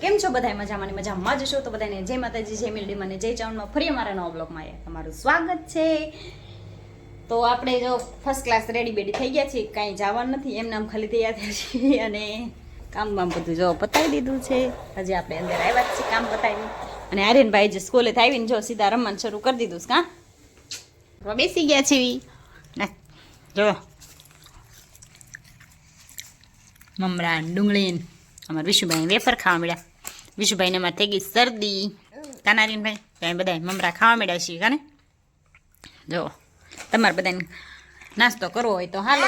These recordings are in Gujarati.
કેમ છો બધા મજામાં ને મજામાં જ છો? તો બધાને જય માતાજી, જય મિલડી મને, જય ચાવણમાં ફરી અમારા નવા બ્લોગમાં આવ્યા તમારું સ્વાગત છે. તો આપણે જો ફર્સ્ટ ક્લાસ રેડી બેડી થઈ ગયા છીએ. કાંઈ જવાનું નથી. એમ નામ ખાલી તૈયાર થયા છીએ અને કામ બામ બધું જો પતાવી દીધું છે. હજી આપણે અંદર આવ્યા છીએ કામ પતાવી અને આર્યનભાઈ જે સ્કૂલેથી આવીને જો સીધા રમવાનું શરૂ કરી દીધું છે, કાં? બેસી ગયા છે ના, જો. મમરા ડુંગળી ને અમારા વિશુભાઈ વેફર ખાવા મળ્યા. વિશુભાઈને એમાં થઈ ગઈ શરદી. કાનારીનભાઈ ત્યાં બધા મમરા ખાવા મળ્યા છીએ, કાને? જો, તમારે બધાને નાસ્તો કરવો હોય તો હાલો.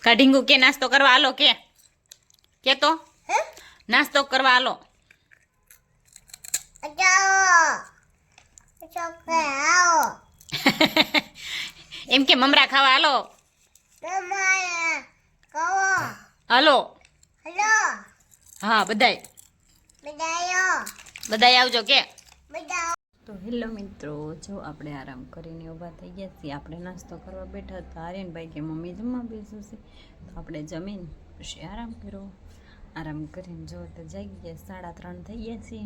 કાઢીંગુ કે નાસ્તો કરવા હાલો કે? કે તો? નાસ્તો કરવા હાલો. એમ કે મમરા ખાવા હાલો. હાલો. હા બધાય. બધાય. આવજો કે. તો હેલો મિત્રો જો આપણે આરામ કરીને ઊભા થઈ ગયા છીએ. આપણે નાસ્તો કરવા બેઠા હતા. આર્યનભાઈ કે મમ્મી જમવા બેસું છે. તો આપણે જમીન પછી આરામ કર્યો. આરામ કરીને જો તો જઈ ગયા. સાડા ત્રણ થઈ ગયા છીએ.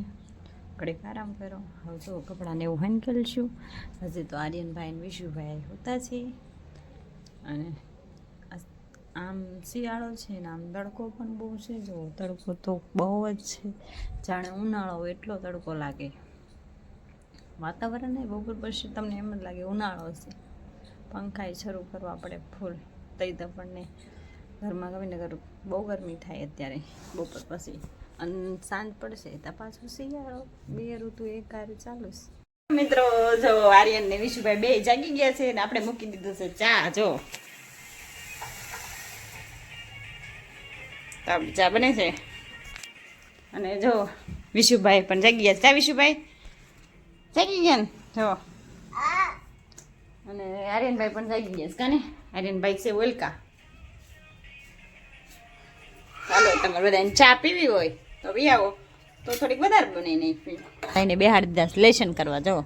ઘડીક આરામ કરો હવે જો કપડાને એવું હંકેલશું હજી તો આર્યનભાઈ અને વિશુભાઈ હોતા છે. અને આમ શિયાળો છે ને, આમ તડકો પણ બહુ છે. જો તડકો તો બહુ જ છે. જાણે ઉનાળો એટલો તડકો લાગે. વાતાવરણ બપોર પછી તમને એમ જ લાગે ઉનાળો છે પંખાએ શરૂ કરવા પડે ફૂલ. તઈ આપણને ઘરમાં ગમે બહુ ગરમી થાય અત્યારે, બપોર પછી. અને સાંજ પડશે, તો પાછું શિયાળો. બે ઋતુ એક ચાલુ છે. મિત્રો, જો આર્યન ને વિશુભાઈ બે જાગી ગયા છે ને, આપણે મૂકી દીધું છે ચા, જો. તો આપણી ચા બને છે? અને જો, વિશુભાઈ પણ જાગી ગયા ચા વિશુભાઈ. જાગી ગયા ને? જો. અને આર્યનભાઈ પણ જાગી ગયા કાને? આર્યનભાઈ છે ઓલકા. ચાલો તમારે બધાને ચા પીવી હોય તો પી આવો. તો થોડીક વધારે બની નહીં ભાઈને બેહાડી દીધા લેશન કરવા, જો.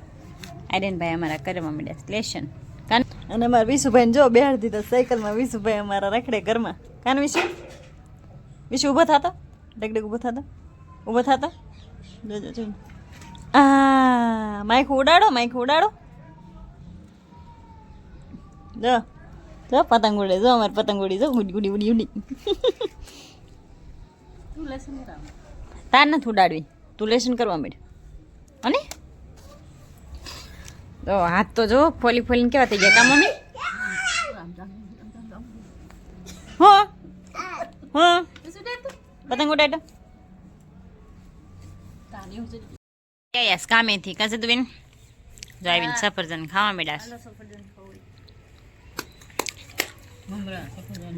આર્યનભાઈ અમારા કરવા માંડ્યા લેશન. કાન અને અમારા વિશુભાઈને જો બેહાડી દીધા સાયકલમાં, વિશુભાઈ અમારા રખડે ઘરમાં. કાન વિશુ? વિશુ ઊભો થતા? ડગડગ ઊભો થતા? ઊભો થતા? જોજો જો આ માઇક ઉડાડો માઇક ઉડાડો. જો જો પતંગ ઉડે જો અમારી પતંગ ઉડી જો ઉડી ઉડી ઉડી ઉડી. તાર નથી ઉડાડવી. તું લેસન કરવા માંડ. અને તો હાથ તો જો ફોલી ફોલીને કેવા થઈ ગયા કા મમ્મી હો હો પતંગ ઉડાડો યસ કામેથી કાસે તું બેન જો આવીને સફરજન ખાવા મેડા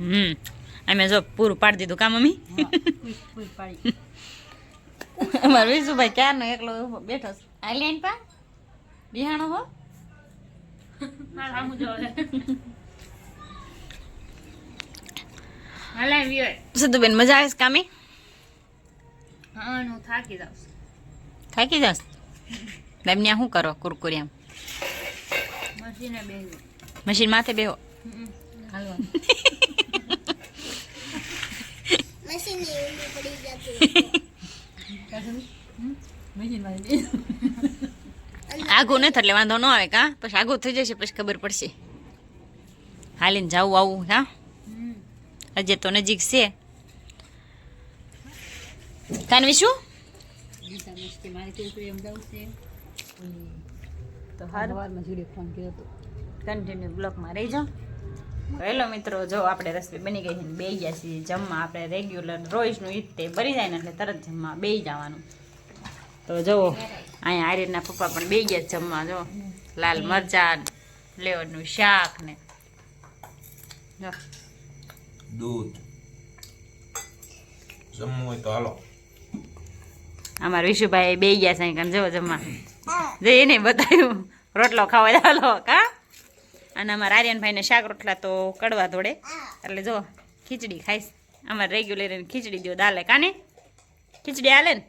હમ. અમે જો પૂરું પાડી દીધું કા મમ્મી? અમારો વિશુભાઈ ક્યારનો એકલો બેઠો આઈલેન્ડ પા? બિહાણો હો? સિદ્ધુબેન મજા આવે છે કામે? થાકી જાસ એમને શું કરો કુરકુરિયામ? મશીન માથે બેહો. આગું નથી એટલે વાંધો ન આવે કા? પછી આગું થઈ જશે પછી ખબર પડશે. હાલીને જાવું આવું હા? હજે તો નજીક છે. કાનવી શું? તો કન્ટિન્યુ બ્લોકમાં રહી જાઓ હેલો મિત્રો જો આપણે રસોઈ બની ગઈ છે ને બે ગયા છીએ જમવા. આપણે રેગ્યુલર રોજનું ઈદ તે બની જાય ને એટલે તરત જમવા બે જવાનું. તો જુઓ અહીંયા આર્યના પપ્પા પણ બે ગયા છે જમવા જો. લાલ મરચાં લેવરનું શાક ને. જો. દૂધ. જમવું હોય તો હાલો. અમારા વિશુભાઈ બે ગયા છે કામ જવો જમવા. જે એને બતાવ્યું રોટલો ખાવા ચાલો કા? અને અમારા આર્યનભાઈને શાક રોટલા તો કડવા ધોડે એટલે જો ખીચડી ખાઈશ. અમારે રેગ્યુલર ખીચડી દો દાલે કાને? ખીચડી હાલે ને?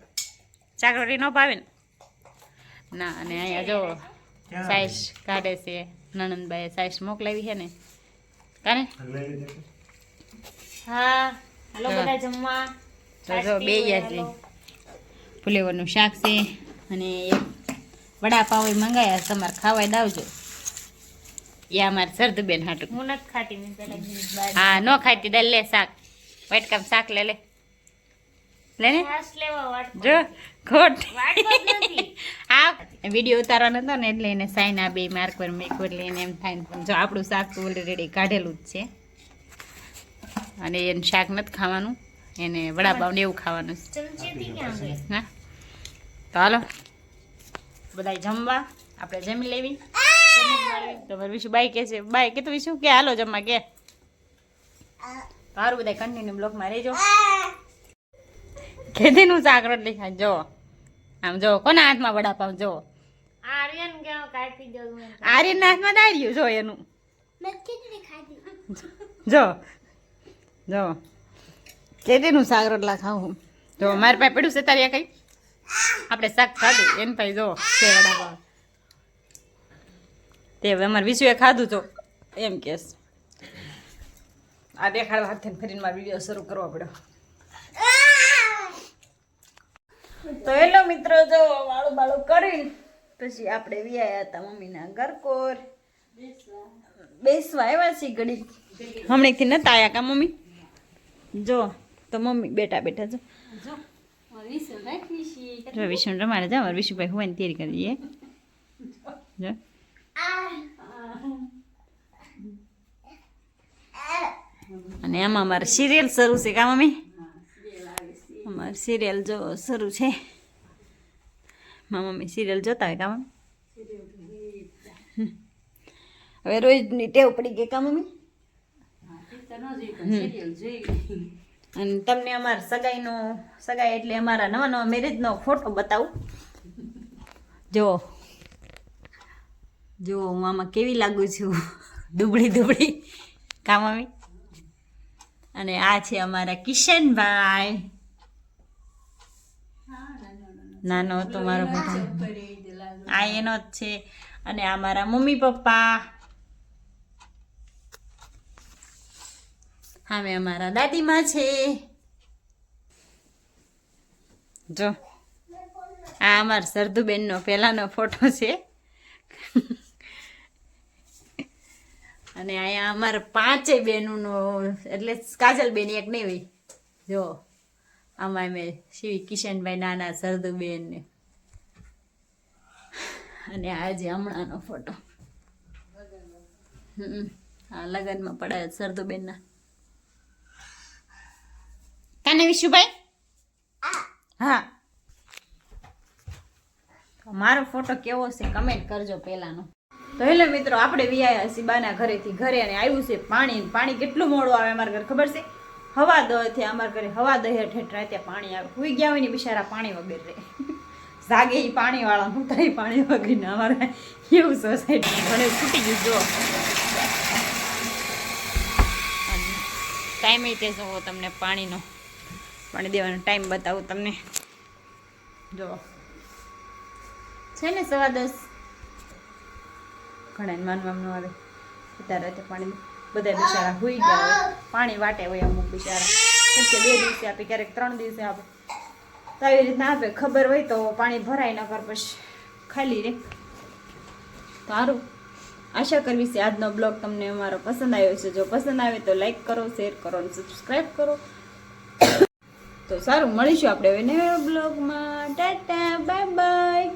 શાક રોટલી ન ભાવે ને? ના અને અહીંયા જો સાઈશ કાઢે છે નણંદબાઈએ સાઈશ મોકલાવી છે ને. કાને? હા હલો બધા જમવા. જો બે ગયા છે. ફુલેવરનું શાક છે અને એક વડાપાવ મંગાયા તમારે ખાવાય દાવજો. એ અમારે સરદબેન હાટું. હું નથી ખાતી. હા નો ખાતી દે લે શાક. વાટકામ શાક લે લે. લે ને. જો ખોટ. આ વીડિયો ઉતારવાનો હતો ને એટલે એને સાઈન આ બે માર્ક પર મેક એટલે એને એમ થાય જો આપણું શાક તો ઓલરેડી કાઢેલું જ છે. અને એને શાક નથી ખાવાનું. એને વડાપાવ ને એવું ખાવાનું છે. હા? તો હાલો. બધા જમવા. આપણે જમી લેવી. તમારે વિશુ બાઈ કે છે. બાઈ કે તો વિશુ કે હાલો જમવા કે. સારું બધા કન્ટિન્યુ બ્લોકમાં રહેજો. ખેતીનું શાક રોટલી ખાય. જો. આમ જો કોના હાથમાં વડાપાવ? જો. આર્યન કેવા કાપી દઉં આર્યન હાથમાં દાર્યું જો એનું. જો. જો. કેરીનું શાક રોટલા ખાવું જો મારે પાસે પડ્યું છે તારે કઈ? આપણે શાક ખાધું, એને ભાઈ જો તે વડાપાવ તે હવે અમારે વિશુએ ખાધું તો એમ કેસ આ દેખાડવા હાથે ફરીને મારો વીડિયો શરૂ કરવો પડ્યો. તો હેલો મિત્રો, જો વાળું બાળું કરીને પછી આપણે વ્યાયા હતા મમ્મીના ઘરકોર બેસવા આવ્યા છીએ ઘડી હમણાંથી નતા આયા કા મમ્મી? જો, તો મમ્મી બેઠા બેઠા જો. જો વિષ્ણુ રમાડે. જાવ વિષ્ણુભાઈ હોય ને તૈયારી કરીએ જો. અને આમાં અમારે સિરિયલ શરૂ છે કા મમ્મી? અમારે સિરિયલ જો શરૂ છે. મારા મમ્મી સિરિયલ જોતા હોય કા મમ્મી. હવે રોજની ટેવ પડી ગઈ કા મમ્મી? અને તમને અમાર સગાઈનો સગાઈ એટલે અમારા નવા નવા મેરેજનો ફોટો બતાવું. જો જો હું આમાં કેવી લાગુ છું. દુબળી દુબળી. આવી અને આ છે અમારા કિશનભાઈ. નાનો હતો મારો ફોટો આ એનો જ છે. અને આ મારા મમ્મી પપ્પા. સામે અમારા દાદીમાં છે. જો, આ અમારા સરદુબેનનો પહેલાનો ફોટો છે. અને અહીંયા અમારે પાંચે બહેનોનો એટલે કાજલબેન એક નહીં હોય. જો, આમાં મેં શિવી કિશનભાઈ નાના સરદુબેન અને આજે હમણાંનો ફોટો. હમ હા લગ્નમાં પડાય સરદુબેનના. કાને વિશુભાઈ હા. તો મારો ફોટો કેવો છે કમેન્ટ કરજો પહેલાનો. તો હેલો મિત્રો આપણે વિયા છીએ બાના ઘરેથી ઘરે અને આવ્યું છે પાણી પાણી કેટલું મોડું આવે અમારા ઘરે ખબર છે? હવા દહેથી અમારા ઘરે હવા દહે ઠેઠ રાતે પાણી આવે. હુઈ ગયા હોય ને બિચારા પાણી વગર રહે. જાગે એ પાણીવાળા હું તો પાણી વગર ને અમારે એવું સોસાયટી મને છૂટી ગયું જો. ટાઈમે તે જોવો તમને પાણીનો. પાણી દેવાનો ટાઈમ બતાવું તમને. જો છે ને સવા દસ? ઘણા માનવામાં ન આવે. અત્યારે રાતે પાણી બધા બિચારા હોઈ ગયા હોય. પાણી વાટે હોય અમુક બિચારા. કે બે દિવસે આપે, ક્યારેક ત્રણ દિવસે આપે. તો આવી રીતના આપે. ખબર હોય તો પાણી ભરાય ન કર પછી. ખાલી રે. સારું આશા કરવી છે આજનો બ્લોગ તમને અમારો પસંદ આવ્યો છે. જો પસંદ આવે તો લાઈક કરો, શેર કરો અને સબસ્ક્રાઈબ કરો. તો સારું મળીશું આપણે હવે નવા બ્લોગમાં. Tata bye bye